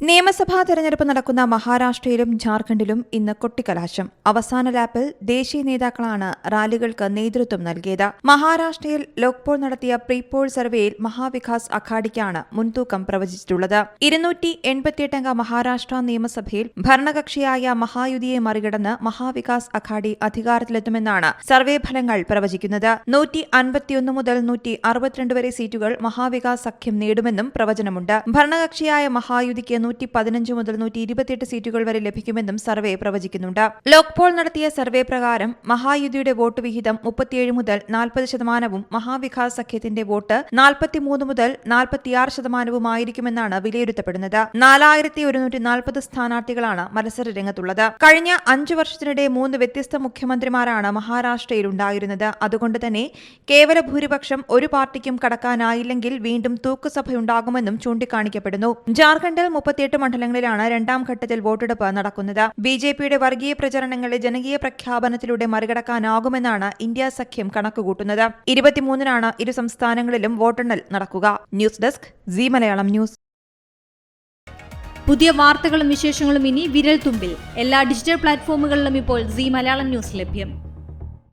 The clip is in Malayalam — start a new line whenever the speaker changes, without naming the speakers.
നിയമസഭാ തെരഞ്ഞെടുപ്പ് നടക്കുന്ന മഹാരാഷ്ട്രയിലും ജാർഖണ്ഡിലും ഇന്ന് കൊട്ടിക്കലാശം. അവസാന ലാപ്പിൽ ദേശീയ നേതാക്കളാണ് റാലികൾക്ക് നേതൃത്വം നൽകിയത്. മഹാരാഷ്ട്രയിൽ ലോക്പോൾ നടത്തിയ പ്രീപോൾ സർവേയിൽ മഹാവികാസ് അഘാഡിക്കാണ് മുൻതൂക്കം പ്രവചിച്ചിട്ടുള്ളത്. ഇരുന്നൂറ്റി എൺപത്തിയെട്ടംഗ മഹാരാഷ്ട്ര നിയമസഭയിൽ ഭരണകക്ഷിയായ മഹായുതിയെ മറികടന്ന് മഹാവികാസ് അഘാഡി അധികാരത്തിലെത്തുമെന്നാണ് സർവേ ഫലങ്ങൾ പ്രവചിക്കുന്നത്. നൂറ്റി അൻപത്തിയൊന്ന് മുതൽ നൂറ്റി അറുപത്തിരണ്ട് വരെ സീറ്റുകൾ മഹാവികാസ് സഖ്യം നേടുമെന്നും പ്രവചനമുണ്ട്. ഭരണകക്ഷിയായ മഹായുതിക്ക് നൂറ്റി പതിനഞ്ച് മുതൽ നൂറ്റി ഇരുപത്തിയെട്ട് സീറ്റുകൾ വരെ ലഭിക്കുമെന്നും സർവേ പ്രവചിക്കുന്നുണ്ട്. ലോക്പോൾ നടത്തിയ സർവേ പ്രകാരം മഹായുതിയുടെ വോട്ട് വിഹിതം മുപ്പത്തിയേഴ് മുതൽ നാൽപ്പത് ശതമാനവും മഹാവികാസ് സഖ്യത്തിന്റെ വോട്ട് നാൽപ്പത്തിമൂന്ന് മുതൽ നാൽപ്പത്തിയാറ് ശതമാനവുമായിരിക്കുമെന്നാണ് വിലയിരുത്തപ്പെടുന്നത്. നാലായിരത്തി ഒരുന്നൂറ്റി നാൽപ്പത് സ്ഥാനാർത്ഥികളാണ് മത്സര രംഗത്തുള്ളത്. കഴിഞ്ഞ അഞ്ചു വർഷത്തിനിടെ മൂന്ന് വ്യത്യസ്ത മുഖ്യമന്ത്രിമാരാണ് മഹാരാഷ്ട്രയിൽ ഉണ്ടായിരുന്നത്. അതുകൊണ്ട് തന്നെ കേവല ഭൂരിപക്ഷം ഒരു പാർട്ടിക്കും കടക്കാനായില്ലെങ്കിൽ വീണ്ടും തൂക്കുസഭയുണ്ടാകുമെന്നും ചൂണ്ടിക്കാണിക്കപ്പെടുന്നു. ജാർഖണ്ഡിൽ മുപ്പത്തിയെട്ട് മണ്ഡലങ്ങളിലാണ് രണ്ടാം ഘട്ടത്തിൽ വോട്ടെടുപ്പ് നടക്കുന്നത്. ബി ജെ പിയുടെ വർഗീയ പ്രചരണങ്ങളെ ജനകീയ പ്രഖ്യാപനത്തിലൂടെ മറികടക്കാനാകുമെന്നാണ് ഇന്ത്യ സഖ്യം കണക്കുകൂട്ടുന്നത്. ഇരുപത്തിമൂന്നിനാണ് ഇരു സംസ്ഥാനങ്ങളിലും വോട്ടെണ്ണൽ നടക്കുക. News desk C Malayalam news.
പുതിയ വാർത്തകളും വിശേഷങ്ങളും ഇനി വിരൽ തുമ്പിൽ എല്ലാ ഡിജിറ്റൽ പ്ലാറ്റ്ഫോമുകളിലും ഇപ്പോൾ സി മലയാളം ന്യൂസ് ലഭ്യം.